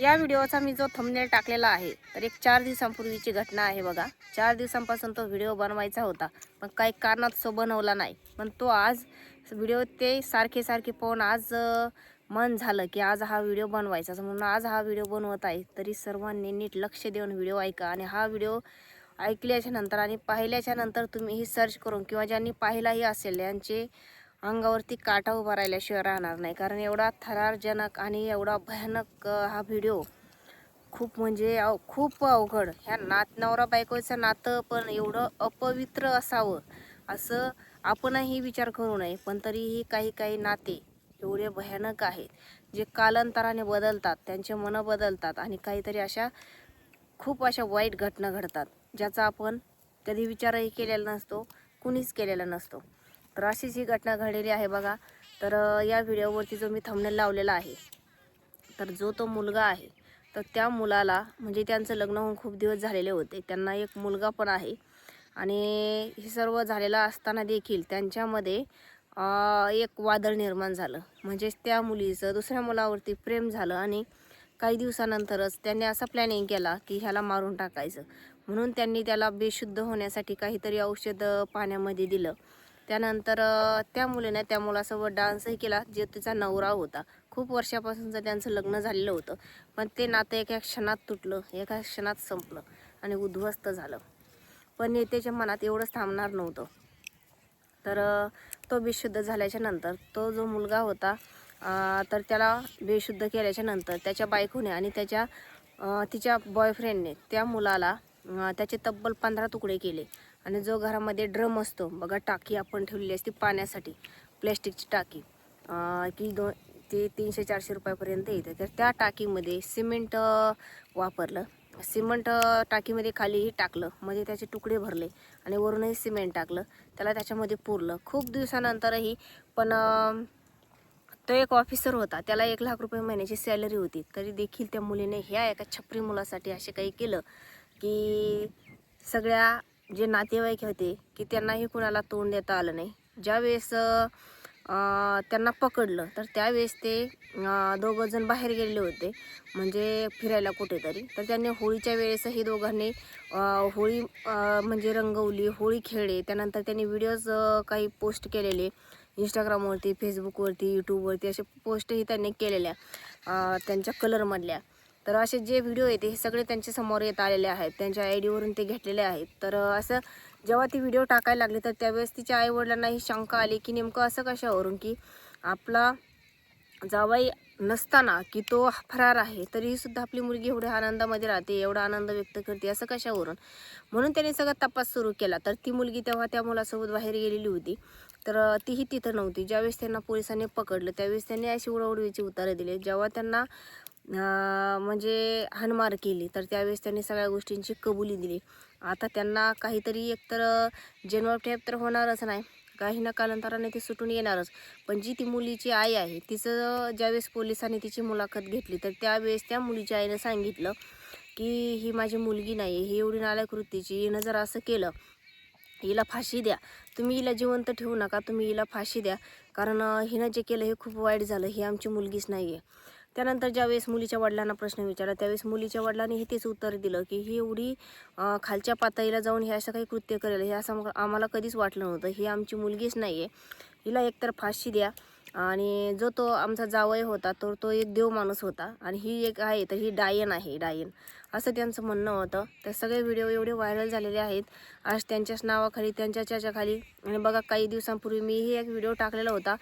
या व्हिडिओचा मी जो थंबनेल टाकलेला आहे तर एक चार दिवसांपूर्वीची घटना आहे बघा. चार दिवसांपासून तो व्हिडिओ बनवायचा होता पण काही कारणात तो बनवला नाही. पण तो आज व्हिडिओ ते सारखे सारखे पाहून आज मन झालं की आज हा व्हिडिओ बनवायचा. म्हणून आज हा व्हिडिओ बनवत आहे. तरी सर्वांनी नीट लक्ष देऊन व्हिडिओ ऐका आणि हा व्हिडिओ ऐकल्याच्या नंतर आणि पाहिल्याच्या नंतर तुम्ही ही सर्च करून किंवा ज्यांनी पाहिलाही असेल यांचे अंगावरती काटा उभा राहिल्याशिवाय राहणार नाही. कारण एवढा थरारजनक आणि एवढा भयानक हा व्हिडिओ खूप म्हणजे अव खूप अवघड. ह्या नात नवरा बायकोचं नातं पण एवढं अपवित्र असावं असं आपणही विचार करू नये. पण तरीही काही काही नाते एवढे भयानक आहेत जे कालांतराने बदलतात त्यांचे मनं बदलतात आणि काहीतरी अशा खूप अशा वाईट घटना घडतात ज्याचा आपण कधी विचारही केलेला नसतो कुणीच केलेला नसतो. तर अशीच ही घटना घडलेली आहे बघा. तर या व्हिडिओवरती जो मी थंबनेल लावलेला आहे तर जो तो मुलगा आहे तर त्या मुलाला म्हणजे त्यांचं लग्न होऊन खूप दिवस झालेले होते. त्यांना एक मुलगा पण आहे. आणि हे सर्व झालेलं असताना देखील त्यांच्यामध्ये एक वादळ निर्माण झालं. म्हणजेच त्या मुलीचं दुसऱ्या मुलावरती प्रेम झालं आणि काही दिवसानंतरच त्यांनी असा प्लॅनिंग केला की ह्याला मारून टाकायचं. म्हणून त्यांनी त्याला बेशुद्ध होण्यासाठी काहीतरी औषध पाण्यामध्ये दिलं. त्यानंतर त्या मुलीने त्या मुलासोबत डान्सही केला जे तिचा नवरा होता. खूप वर्षापासूनचं त्यांचं लग्न झालेलं होतं. पण ते नातं एका क्षणात तुटलं एका क्षणात संपलं आणि उद्ध्वस्त झालं. पण नेत्याच्या मनात एवढंच थांबणार नव्हतं. तर तो बेशुद्ध झाल्याच्यानंतर तो जो मुलगा होता तर त्याला बेशुद्ध केल्याच्यानंतर त्याच्या बायकोने आणि त्याच्या तिच्या बॉयफ्रेंडने त्या मुलाला त्याचे तब्बल पंधरा तुकडे केले. आणि जो घरामध्ये ड्रम असतो बघा टाकी आपण ठेवलेली असते पाण्यासाठी प्लॅस्टिकची टाकी. की दो ते तीनशे चारशे रुपयापर्यंत येते. तर त्या टाकीमध्ये सिमेंट वापरलं. सिमेंट टाकीमध्ये खालीही टाकलं. मध्ये त्याचे तुकडे भरले आणि वरूनही सिमेंट टाकलं. त्याला त्याच्यामध्ये पुरलं. खूप दिवसानंतरही पण तो एक ऑफिसर होता. त्याला एक लाख रुपये महिन्याची सॅलरी होती. तरी देखील त्या मुलीने ह्या एका छपरी मुलासाठी असे काही केलं की सगळ्या जे नातेवाईक होते की त्यांनाही कुणाला तोंड देता आलं नाही. ज्यावेळेस त्यांना पकडलं तर त्यावेळेस ते दोघंजण दोघं जण बाहेर गेलेले होते. म्हणजे फिरायला कुठेतरी. तर त्यांनी होळीच्या वेळेसही दोघांनी होळी म्हणजे रंगवली होळी खेळले. त्यानंतर त्यांनी व्हिडिओज काही पोस्ट केलेले. इंस्टाग्रामवरती फेसबुकवरती यूट्यूबवरती असे पोस्टही त्यांनी केलेल्या त्यांच्या कलरमधल्या तर असे जे व्हिडिओ आहेत हे सगळे त्यांच्यासमोर येत आलेले आहेत. त्यांच्या आय डीवरून ते घेतलेले आहेत. तर असं जेव्हा ती व्हिडिओ टाकायला लागली तर त्यावेळेस तिच्या आईवडिलांना ही शंका आली की नेमकं असं कशावरून की आपला जावाई नसताना की तो फरार आहे तरीसुद्धा आपली मुलगी एवढ्या आनंदामध्ये राहते एवढा आनंद व्यक्त करते असं कशावरून? म्हणून त्यांनी सगळा तपास सुरू केला. तर ती मुलगी तेव्हा त्या मुलासोबत बाहेर गेलेली होती. तर तीही तिथं नव्हती. ज्यावेळेस त्यांना पोलिसांनी पकडलं त्यावेळेस त्यांनी अशी उडवडवीची उतारे दिले. जेव्हा त्यांना म्हणजे हानमार केली. तर त्यावेळेस त्यांनी सगळ्या गोष्टींची कबुली दिली. आता त्यांना काहीतरी एकतर जेनवर टॅप तर होणारच नाही. काही ना कालांतराने ते सुटून येणारच. पण जी ती मुलीची आई आहे तिचं ज्यावेळेस पोलिसांनी तिची मुलाखत घेतली तर त्यावेळेस त्या मुलीच्या आईनं सांगितलं की ही माझी मुलगी नाही आहे ही एवढी नालायक वृत्तीची हिनं जर असं केलं हिला फाशी द्या. तुम्ही हिला जिवंत ठेवू नका. तुम्ही हिला फाशी द्या. कारण हिनं जे केलं हे खूप वाईट झालं. ही आमची मुलगीच नाही आहे त्यानंतर ज्यावेळेस मुलीच्या वडिलांना प्रश्न विचारला त्यावेळेस मुलीच्या वडिलांनी हे तेच उत्तर दिलं की ही एवढी खालच्या पातळीला जाऊन हे असं काही कृत्य करेल हे असं आम्हाला कधीच वाटलं नव्हतं. ही आमची मुलगीच नाही आहे हिला एकतर फाशी द्या. आणि जो तो आमचा जावई होता तो तो एक देव माणूस होता. आणि ही एक आहे तर ही डायन आहे डायन. असं त्यांचं म्हणणं होतं. तर सगळे व्हिडिओ एवढे व्हायरल झालेले आहेत. आज त्यांच्याच नावाखाली त्यांच्या चर्चाखाली. आणि बघा काही दिवसांपूर्वी मीही एक व्हिडिओ टाकलेला होता.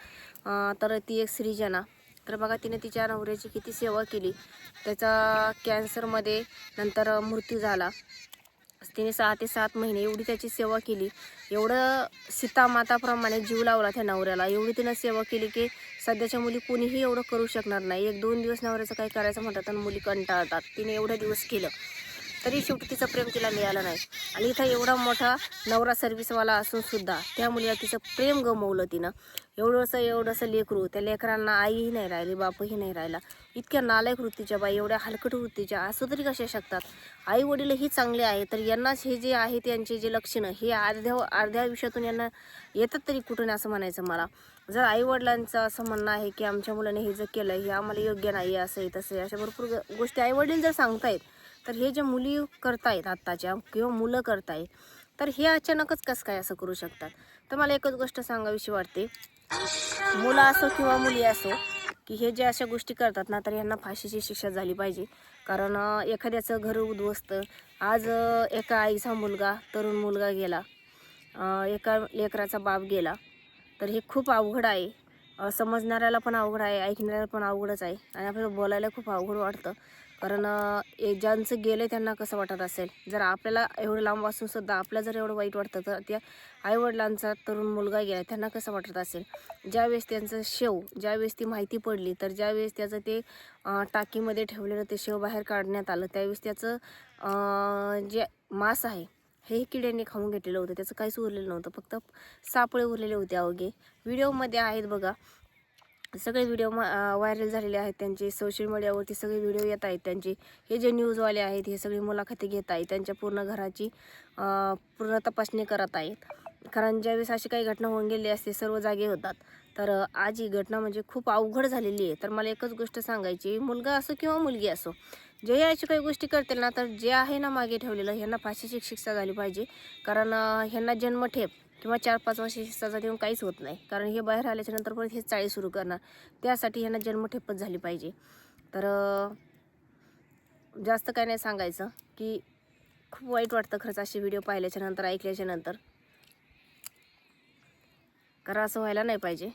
तर ती एक श्रीजना. तर बघा तिने तिच्या नवऱ्याची किती सेवा केली. त्याचा कॅन्सरमध्ये नंतर मृत्यू झाला. तिने सहा ते सात महिने एवढी त्याची सेवा केली. एवढं सीतामाताप्रमाणे जीव लावला त्या नवऱ्याला. एवढी तिनं सेवा केली की सध्याच्या मुली कोणीही एवढं करू शकणार नाही. एक दोन दिवस नवऱ्याचं काही करायचं म्हणतात तर मुली कंटाळतात. तिने एवढे दिवस केलं. तरी शेवटी तिचं प्रेम तिला मिळालं नाही. आणि इथं एवढा मोठा नवरा सर्व्हिसवाला असून सुद्धा त्या मुलीला तिचं प्रेम गमवलं तिनं. एवढंसं एवढंसं लेकरू त्या लेकरांना आईही नाही राहिली बापही नाही राहिला. इतक्या नालायक वृत्तीच्या बाई एवढ्या हलकट वृत्तीच्या असं तरी कशा शकतात? आई वडीलही चांगले आहे तर यांनाच हे जे आहे त्यांचे जे लक्षणं हे अर्ध्या अर्ध्या आयुष्यातून यांना येतात तरी कुठून असं म्हणायचं मला? जर आईवडिलांचं असं म्हणणं आहे की आमच्या मुलाने हे जर केलं हे आम्हाला योग्य नाही आहे असं आहे तसं आहे अशा भरपूर गोष्टी आईवडील जर सांगतायत तर हे जे मुली करतायत आत्ताच्या किंवा मुलं करतायत तर हे अचानकच कसं काय असं करू शकतात? तर मला एकच गोष्ट सांगावीशी वाटते. मुलं असो किंवा मुली असो की हे जे अशा गोष्टी करतात ना तर यांना फाशीची शिक्षा झाली पाहिजे. कारण एखाद्याचं घर उद्ध्वस्त. आज एका आईचा मुलगा तरुण मुलगा गेला. एका लेकराचा बाप गेला. तर हे खूप अवघड आहे. समजणाऱ्याला पण अवघड आहे ऐकणाऱ्याला पण अवघडच आहे. आणि आपल्याला बोलायला खूप अवघड वाटतं. कारण ए- ज्यांचं गेलं त्यांना कसं वाटत असेल? जर आपल्याला एवढं लांब असून सुद्धा आपल्याला जर एवढं वाईट वाटतं तर त्या आईवडिलांचा तरुण मुलगा गेला त्यांना कसं वाटत असेल? ज्यावेळेस त्यांचं शेव ज्यावेळेस ती माहिती पडली तर ज्यावेळेस त्याचं ते टाकीमध्ये ठेवलेलं ते शेव बाहेर काढण्यात आलं त्यावेळेस त्याचं जे मांस आहे हे किड्यांनी खाऊन घेतलेलं होतं. त्याचं काहीच उरलेलं नव्हतं. फक्त सापळे उरलेले होते अवघे. व्हिडिओमध्ये आहेत बघा. सगळे व्हिडिओ व्हायरल झालेले आहेत त्यांचे. सोशल मीडियावरती सगळे व्हिडिओ येत आहेत त्यांचे. हे जे न्यूजवाले आहेत हे सगळी मुलाखती घेत आहेत. त्यांच्या पूर्ण घराची पूर्ण तपासणी करत आहेत. कारण ज्यावेळेस अशी काही घटना होऊन गेली असते सर्व जागे होतात. तर आज ही घटना म्हणजे खूप अवघड झालेली आहे. तर मला एकच गोष्ट सांगायची मुलगा असो किंवा मुलगी असो जे अशी काही गोष्टी करतील ना तर जे आहे ना मागे ठेवलेलं ह्यांना फाशीची शिक्षा झाली पाहिजे. कारण ह्यांना जन्मठेप किंवा चार पाच वर्ष शिक्षाचा देऊन काहीच होत नाही. कारण हे बाहेर आल्याच्यानंतर परत हे चाळी सुरू करणार. त्यासाठी ह्यांना जन्मठेपच झाली पाहिजे. तर जास्त काय नाही सांगायचं की खूप वाईट वाटतं खरंच असे व्हिडिओ पाहिल्याच्या नंतर ऐकल्याच्या नंतर. कारण असं व्हायला नाही पाहिजे.